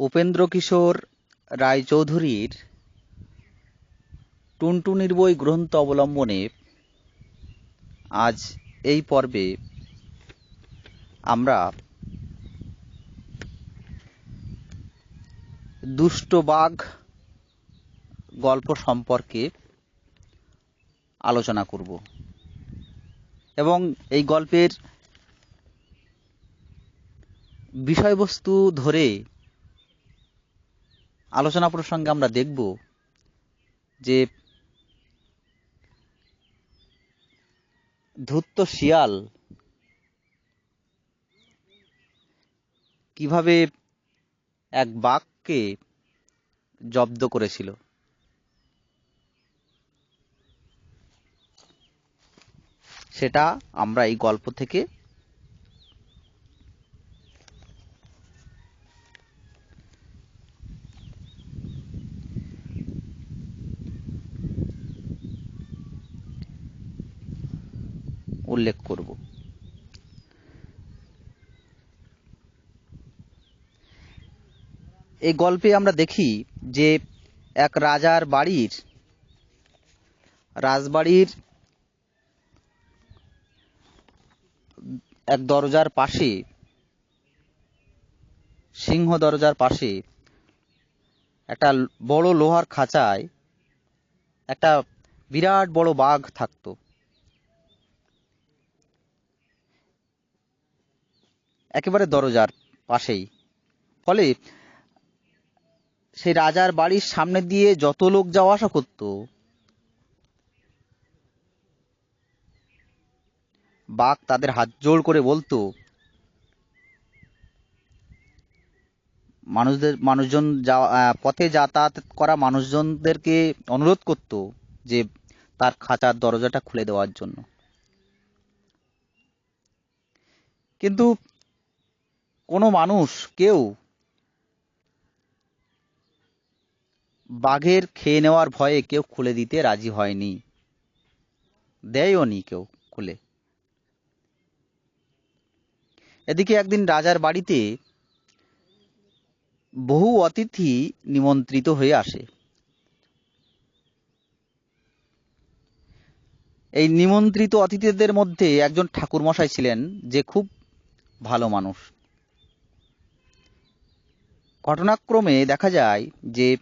উপেন্দ্র কিশোর রায়চৌধুরীর টুনটুনির বই গ্রন্থ অবলম্বনে আজ এই পর্বে আমরা দুষ্ট বাঘ গল্প সম্পর্কে আলোচনা করব। এবং এই গল্পের বিষয়বস্তু ধরে আলোচনা প্রসঙ্গে আমরা দেখব যে ধূর্ত শিয়াল কীভাবে এক বাঘকে জব্দ করেছিল। সেটা আমরা এই গল্প থেকে উল্লেখ করব এই গল্পে আমরা দেখি যে এক রাজার বাড়ির, রাজবাড়ির এক দরজার পাশে, সিংহ দরজার পাশে একটা বড় লোহার খাঁচায় একটা বিরাট বড় বাঘ থাকতো। একেবারে দরজার পাশেই। ফলে সেই রাজার বাড়ির সামনে দিয়ে যত লোক যাওয়া আসা করত। বাঘ তাদের হাত জোড় করে বলতো, মানুষদের, মানুষজন যাওয়া পথে যাতায়াত করা মানুষজনদেরকে অনুরোধ করত যে তার খাঁচার দরজাটা খুলে দেওয়ার জন্য। কিন্তু কোনো মানুষ, কেউ বাঘের খেয়ে নেওয়ার ভয়ে কেউ খুলে দিতে রাজি হয়নি। দেয়ও নি কেউ খুলে। এদিকে একদিন রাজার বাড়িতে বহু অতিথি নিমন্ত্রিত হয়ে আসে। এই নিমন্ত্রিত অতিথিদের মধ্যে একজন ঠাকুরমশাই ছিলেন, যে খুব ভালো মানুষ। ঘটনাক্রমে দেখা যায় যে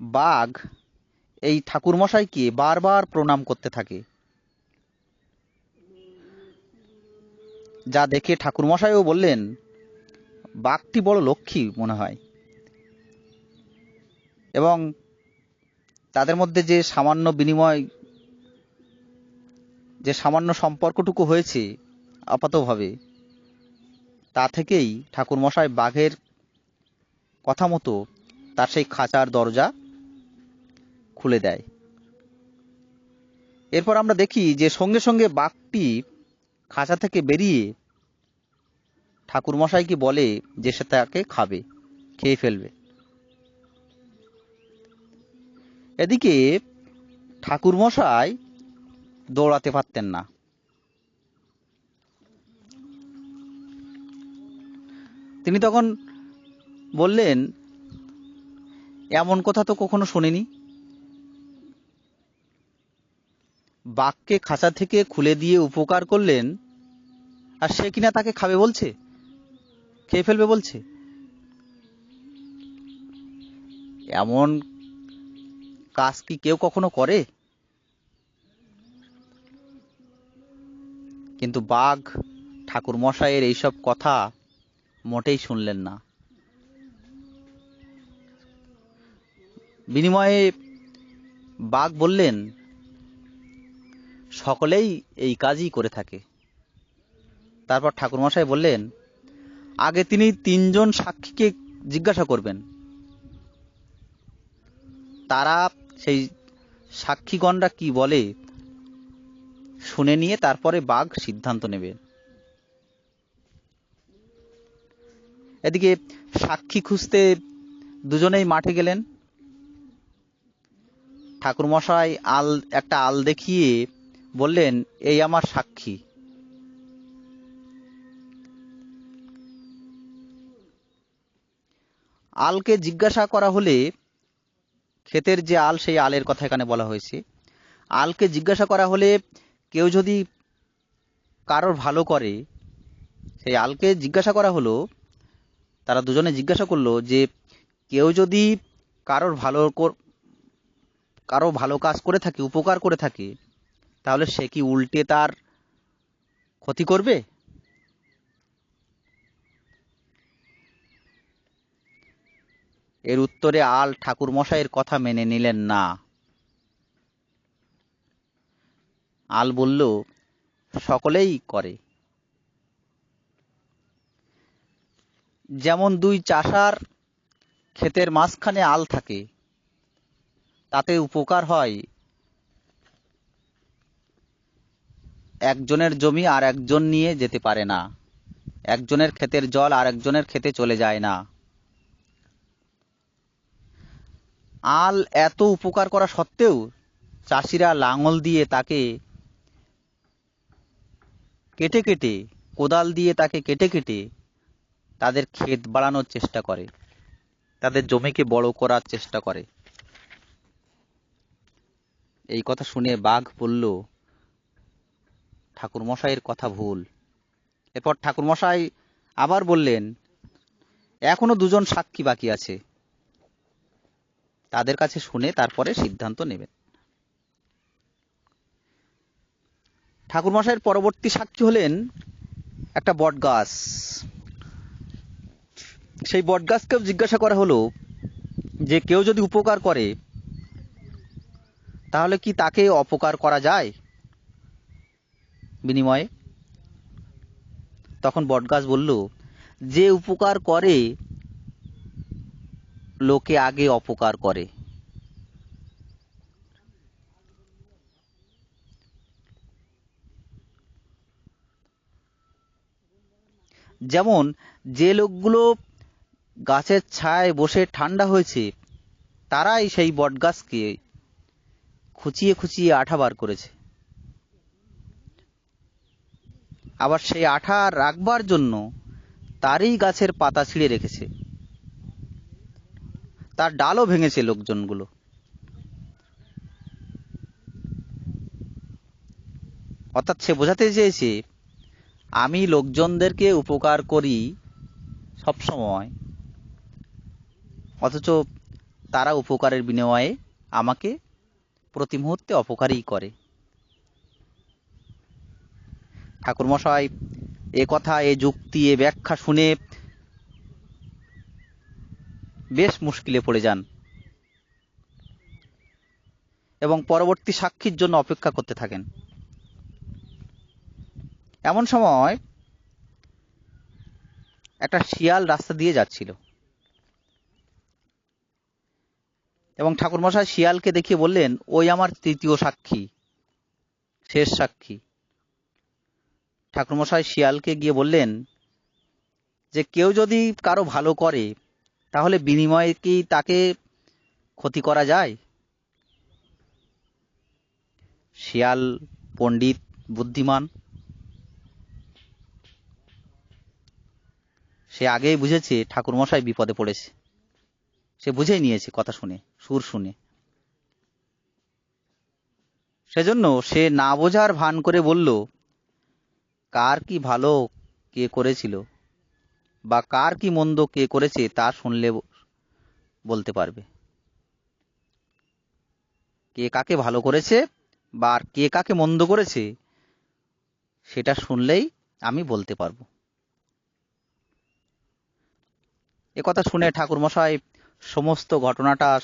বাঘ, এই ঠাকুরমশাইকে বারবার প্রণাম করতে থাকে? যা দেখে ঠাকুরমশাইও বললেন, বাঘটি বড় লক্ষ্মী মনে হয়। এবং তাদের মধ্যে যে সামান্য বিনিময়, যে সামান্য সম্পর্কটুকু হয়েছে আপাতভাবে, তা থেকেই ঠাকুরমশাই বাঘের কথা মতো তার সেই খাঁচার দরজা খুলে দেয়। এরপর আমরা দেখি যে সঙ্গে সঙ্গে বাঘটি খাঁচা থেকে বেরিয়ে ঠাকুরমশাইকে বলে যে সে তাকে খাবে, খেয়ে ফেলবে। এদিকে ঠাকুরমশাই দৌড়াতে পারতেন না। তিনি তখন বললেন, এমন কথা তো কখনো শুনিনি। বাঘকে খাঁচা থেকে খুলে দিয়ে উপকার করলেন? আর সে কিনা তাকে খাবে বলছে? খেয়ে ফেলবে বলছে? এমন কাজ কি কেউ কখনো করে? কিন্তু বাঘ ঠাকুর মশাইয়ের এইসব কথা মোটেই শুনলেন না। বিনিময়ে বাঘ বললেন সকলেই এই কাজই করে থাকে। তারপর ঠাকুরমশাই বললেন, আগে তিনি তিনজন সাক্ষীকে জিজ্ঞাসা করবেন। তারা সেই সাক্ষীগণরা কি বলে শুনে নিয়ে তারপরে বাঘ সিদ্ধান্ত নেবে। এদিকে সাক্ষী খুঁজতে দুজনেই মাঠে গেলেন। ঠাকুরমশাই আল, একটা আল দেখিয়ে বললেন, এই আমার সাক্ষী। আলকে জিজ্ঞাসা করা হলে ক্ষেতের যে আল, সেই আলের কথা এখানে বলা হয়েছে। আলকে জিজ্ঞাসা করা হলে কেউ যদি কারোর ভালো করে, সেই আলকে জিজ্ঞাসা করা হলো, তারা দুজনে জিজ্ঞাসা করল যে, কেউ যদি কারোর ভালো কর- ভালো কাজ করে থাকে, উপকার করে থাকে তাহলে সে কি উল্টে তার ক্ষতি করবে? এর উত্তরে আল ঠাকুর মশাইয়ের কথা মেনে নিলেন না। আল বলল, সকলেই করে। যেমন দুই চাষার ক্ষেতের মাঝখানে আল থাকে, তাতে উপকার হয় একজনের জমি আর একজন নিয়ে যেতে পারে না। একজনের ক্ষেতের জল আর একজনের ক্ষেতে চলে যায় না। আল এত উপকার করা সত্ত্বেও চাষিরা লাঙল দিয়ে তাকে কেটে কেটে, কোদাল দিয়ে তাকে কেটে কেটে তাদের ক্ষেত বাড়ানোর চেষ্টা করে। তাদের জমিকে বড় করার চেষ্টা করে। এই কথা শুনে বাঘ বলল ঠাকুরমশাইয়ের কথা ভুল। এরপর ঠাকুরমশাই আবার বললেন, এখনও দুজন সাক্ষী বাকি আছে। তাদের কাছে শুনে তারপরে সিদ্ধান্ত নেবেন। ঠাকুরমশাইয়ের পরবর্তী সাক্ষী হলেন একটা বটগাছ। সেই বটগাছকেও জিজ্ঞাসা করা হলো যে কেউ যদি উপকার করে, তাহলে কি তাকে অপকার করা যায়? বিনিময়ে। তখন বটগাছ বলল, যে উপকার করে, লোকে আগে অপকার করে। যেমন, যে লোকগুলো গাছের ছায়ায় বসে ঠান্ডা হয়েছে, তারাই সেই বটগাছকে খুচিয়ে খুচিয়ে আঠা বার করেছে। আবার সেই আঠা রাখবার জন্য তারই গাছের পাতা ছিঁড়ে রেখেছে। তার ডালও ভেঙেছে লোকজনগুলো। অর্থাৎ সে বোঝাতে চেয়েছে, আমি লোকজনদেরকে উপকার করি সব সময়, অথচ তারা উপকারের বিনিময়ে আমাকে প্রতি মুহূর্তে অপকারই করে। ঠাকুরমশাই, এ কথা, এ যুক্তি, এ ব্যাখ্যা শুনে বেশ মুশকিলে পড়ে যান এবং পরবর্তী সাক্ষীর জন্য অপেক্ষা করতে থাকেন। এমন সময় একটা শিয়াল রাস্তা দিয়ে যাচ্ছিল এবং ঠাকুরমশাই শিয়ালকে দেখিয়ে বললেন, ওই আমার তৃতীয় সাক্ষী, শেষ সাক্ষী। ঠাকুরমশাই শিয়ালকে গিয়ে বললেন যে, কেউ যদি কারও ভালো করে, তাহলে বিনিময়ে কি তাকে ক্ষতি করা যায়? শিয়াল পণ্ডিত বুদ্ধিমান। সে আগেই বুঝেছে ঠাকুরমশাই বিপদে পড়েছে। সে বুঝেই নিয়েছে কথা শুনে, সুর শুনে। সেজন্য সে না বোঝার ভান করে বলল কার কি ভালো, কে করেছিল? বা কার কি মন্দ, কে করেছে, তা শুনলে বলতে পারবে। কে কাকে ভালো করেছে, বা কে কাকে মন্দ করেছে, সেটা শুনলেই আমি বলতে পারব। কথা শুনে ঠাকুরমশাই সমস্ত ঘটনাটা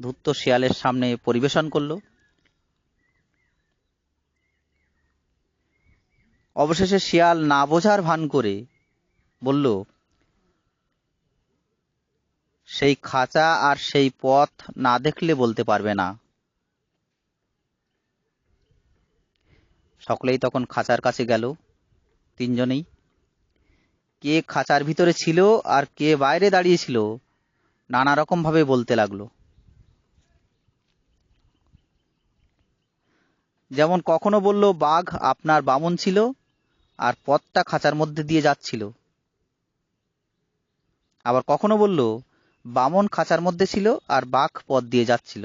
ধূর্ত শিয়ালের সামনে পরিবেশন করল। অবশেষে শিয়াল না বোঝার ভান করে বলল, সেই খাঁচা আর সেই পথ না দেখলে বলতে পারবে না। সকলেই তখন খাঁচার কাছে গেল, তিনজনেই। কে খাঁচার ভিতরে ছিল আর কে বাইরে দাঁড়িয়েছিল, নানা রকম ভাবে বলতে লাগল। যেমন কখনো বলল, বাঘ আপনার বামন ছিল আর পথটা খাঁচার মধ্যে দিয়ে যাচ্ছিল। আবার কখনো বলল, বামন খাঁচার মধ্যে ছিল আর বাঘ পথ দিয়ে যাচ্ছিল।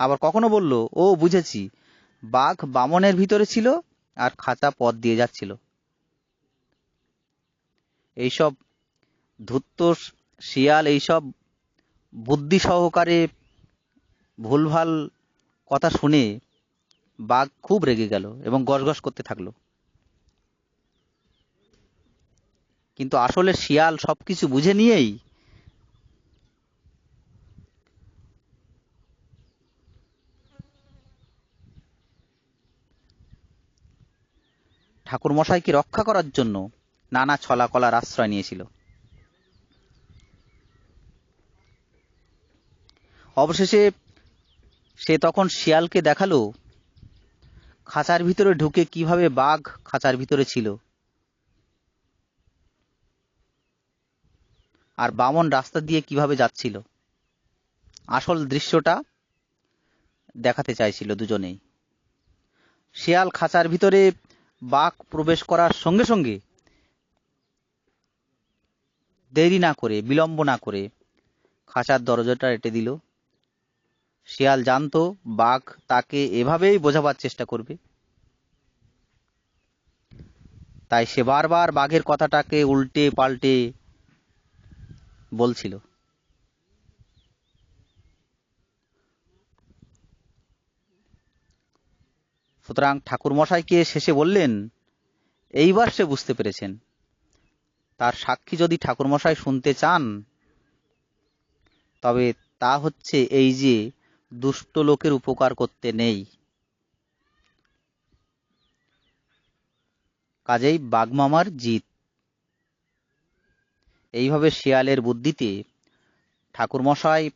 আবার কখনো বলল, ও বুঝেছি, বাঘ বামনের ভিতরে ছিল আর খাঁচা পথ দিয়ে যাচ্ছিল। এইসব ধূর্ত শিয়াল, এইসব বুদ্ধি সহকারে ভুলভাল কথা শুনে বাঘ খুব রেগে গেল এবং গসগস করতে থাকল। কিন্তু আসলে শিয়াল সবকিছু বুঝে নিয়েই ঠাকুর মশাইকে রক্ষা করার জন্য নানা ছলাকলার আশ্রয় নিয়েছিল। অবশেষে সে তখন শিয়ালকে দেখাল খাঁচার ভিতরে ঢুকে কীভাবে বাঘ খাঁচার ভিতরে ছিল? আর বামন রাস্তা দিয়ে কীভাবে যাচ্ছিল? আসল দৃশ্যটা দেখাতে চাইছিল দুজনেই। শিয়াল খাঁচার ভিতরে বাঘ প্রবেশ করার সঙ্গে সঙ্গে দেরি না করে, বিলম্ব না করে খাঁচার দরজাটা এঁটে দিল। শিয়াল জানতো, বাঘ তাকে এভাবেই বোঝাবার চেষ্টা করবে। তাই সে বারবার বাঘের কথাটাকে উল্টে পাল্টে বলছিল। সুতরাং ঠাকুরমশাইকে শেষে বললেন, এইবার সে বুঝতে পেরেছেন। তার সাক্ষী যদি ঠাকুরমশাই শুনতে চান, তবে তা হচ্ছে এই যে দুষ্ট লোকের উপকার করতে নেই। কাজেই বাগমামার জিত। এইভাবে শিয়ালের বুদ্ধিতে ঠাকুরমশাই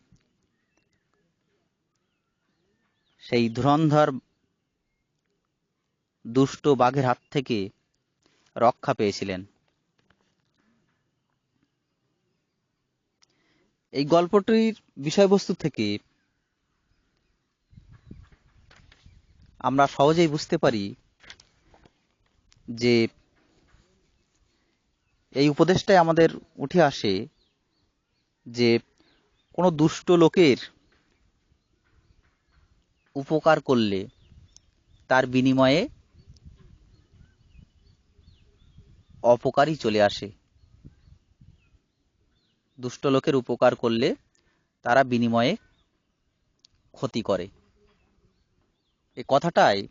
সেই ধুরন্ধর দুষ্ট বাঘের হাত থেকে রক্ষা পেয়েছিলেন। এই গল্পটির বিষয়বস্তু থেকে আমরা সহজেই বুঝতে পারি যে এই উপদেশটাই আমাদের উঠে আসে যে কোনো দুষ্ট লোকের উপকার করলে তার বিনিময়ে অপকারই চলে আসে। দুষ্ট লোকের উপকার করলে তারা বিনিময়ে ক্ষতি করে। এই কথাটাই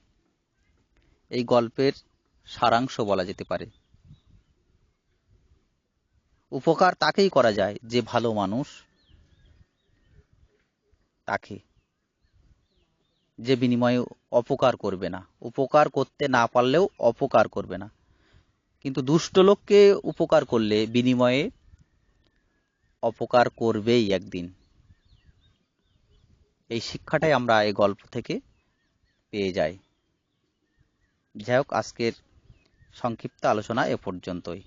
এই গল্পের সারাংশ বলা যেতে পারে। উপকার তাকেই করা যায়, যে ভালো মানুষ তাকে। যে বিনিময়ে অপকার করবে না। উপকার করতে না পারলেও অপকার করবে না। কিন্তু দুষ্ট লোককে উপকার করলে বিনিময়ে অপকার করবেই একদিন। এই শিক্ষাটাই আমরা এই গল্প থেকে পেয়ে যায়। যাই হোক আজকের সংক্ষিপ্ত আলোচনা এ পর্যন্তই।